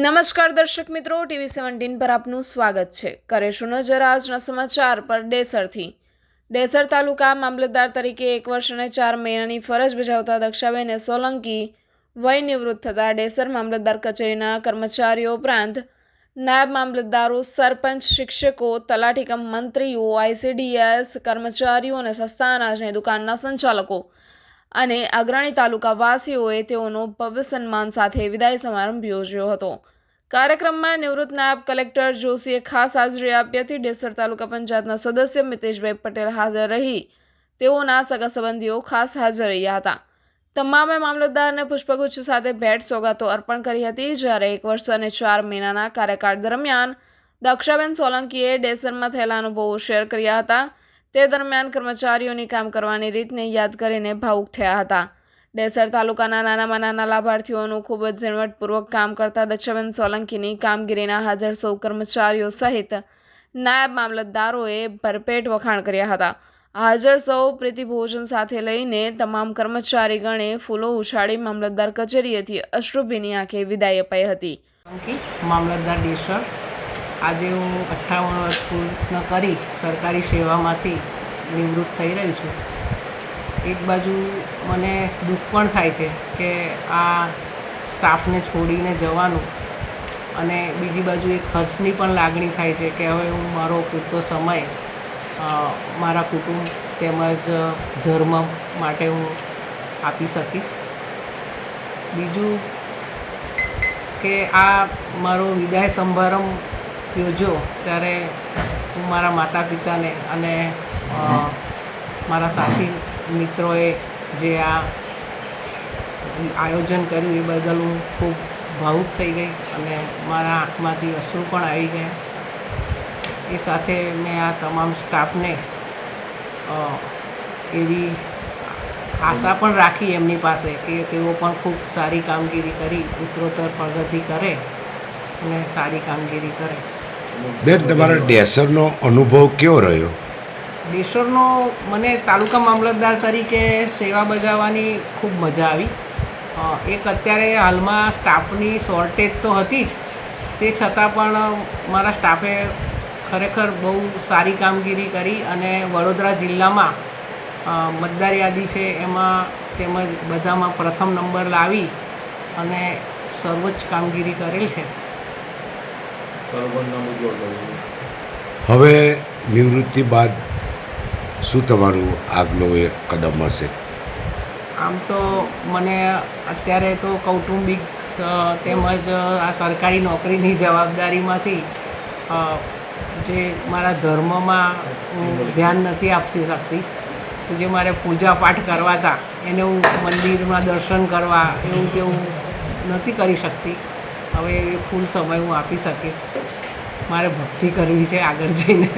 નમસ્કાર દર્શક મિત્રો, ટીવી સેવન્ટીન પર આપનું સ્વાગત છે. કરેશુનો નજર આજના સમાચાર પર ડેસરથી. ડેસર તાલુકા મામલતદાર તરીકે એક વર્ષ અને ચાર મહિનાની ફરજ બજાવતા દક્ષાબેન સોલંકી વય નિવૃત્ત થતાં ડેસર મામલતદાર કચેરીના કર્મચારીઓ ઉપરાંત નાયબ મામલતદારો, સરપંચ, શિક્ષકો, તલાટી કમ મંત્રીઓ, આઈસીડીએસ કર્મચારીઓ અને સસ્તા અનાજની દુકાનના સંચાલકો અને અગ્રણી તાલુકાવાસીઓએ તેઓનો ભવ્ય સન્માન સાથે વિદાય સમારંભ યોજ્યો હતો. કાર્યક્રમમાં નિવૃત્ત નાયબ કલેક્ટર જોશીએ ખાસ હાજરી આપી હતી. ડેસર તાલુકા પંચાયતના સદસ્ય મિતેશભાઈ પટેલ હાજર રહી. તેઓના સગા સંબંધીઓ ખાસ હાજર રહ્યા હતા. તમામે મામલતદારને પુષ્પગુચ્છ સાથે ભેટ સોગાતો અર્પણ કરી હતી. જ્યારે એક વર્ષ અને ચાર મહિનાના કાર્યકાળ દરમિયાન દક્ષાબેન સોલંકીએ ડેસરમાં થયેલા અનુભવો શેર કર્યા હતા. તે દરમિયાન કર્મચારીઓની કામ કરવાની રીતને યાદ કરીને ભાવુક થયા હતા. ડેસર તાલુકાના નાનામાં નાના લાભાર્થીઓનું ખૂબ જ ઝીણવટપૂર્વક કામ કરતા દક્ષબેન સોલંકીની કામગીરીના હાજર સૌ કર્મચારીઓ સહિત નાયબ મામલતદારોએ ભરપેટ વખાણ કર્યા હતા. હાજર સૌ પ્રીતિભોજન સાથે લઈને તમામ કર્મચારીગણે ફૂલો ઉછાળી મામલતદાર કચેરીએથી અશ્રુભીની આંખે વિદાય અપાઈ હતી. મામલતદાર ડેસર. આજે હું અઠ્ઠાવન વર્ષ પૂર્ણ કરી સરકારી સેવામાંથી નિવૃત્ત થઈ રહ્યું છું. એક બાજુ મને દુઃખ પણ થાય છે કે આ સ્ટાફને છોડીને જવાનું અને બીજી બાજુ એક હર્ષની પણ લાગણી થાય છે કે હવે હું મારો પૂરતો સમય મારા કુટુંબ તેમજ ધર્મ માટે હું આપી શકીશ. બીજું કે આ મારો વિદાય સમારંભ યોજ્યો ત્યારે હું મારા માતા પિતાને અને મારા સાથી મિત્રોએ જે આ આયોજન કર્યું એ બદલ હું ખૂબ ભાવુક થઈ ગઈ અને મારા આંખમાંથી અશ્રુ પણ આવી ગયા. એ સાથે મેં આ તમામ સ્ટાફને એવી આશા પણ રાખી એમની પાસે કે તેઓ પણ ખૂબ સારી કામગીરી કરી, ઉત્તરોત્તર પ્રગતિ કરે અને સારી કામગીરી કરે. બેન, તમારા ડેસરનો અનુભવ કેવો રહ્યો? ડેસરનો મને તાલુકા મામલતદાર તરીકે સેવા બજાવવાની ખૂબ મજા આવી. એક અત્યારે હાલમાં સ્ટાફની શોર્ટેજ તો હતી જ. તે છતાં પણ મારા સ્ટાફે ખરેખર બહુ સારી કામગીરી કરી અને વડોદરા જિલ્લામાં મતદાર યાદી છે એમાં તેમજ બધામાં પ્રથમ નંબર લાવી અને સર્વોચ્ચ કામગીરી કરેલ છે. હવે નિવૃત્તિ બાદ શું તમારું આગલો એ કદમ હશે? આમ તો મને અત્યારે તો કૌટુંબિક તેમજ આ સરકારી નોકરીની જવાબદારીમાંથી જે મારા ધર્મમાં હું ધ્યાન નથી આપી શકતી જે મારે પૂજા પાઠ કરવા હતા એને હું મંદિરમાં દર્શન કરવા એવું તેવું નથી કરી શકતી. હવે ફૂલ સમય હું આપી શકીશ. મારે ભક્તિ કરવી છે આગળ જઈને.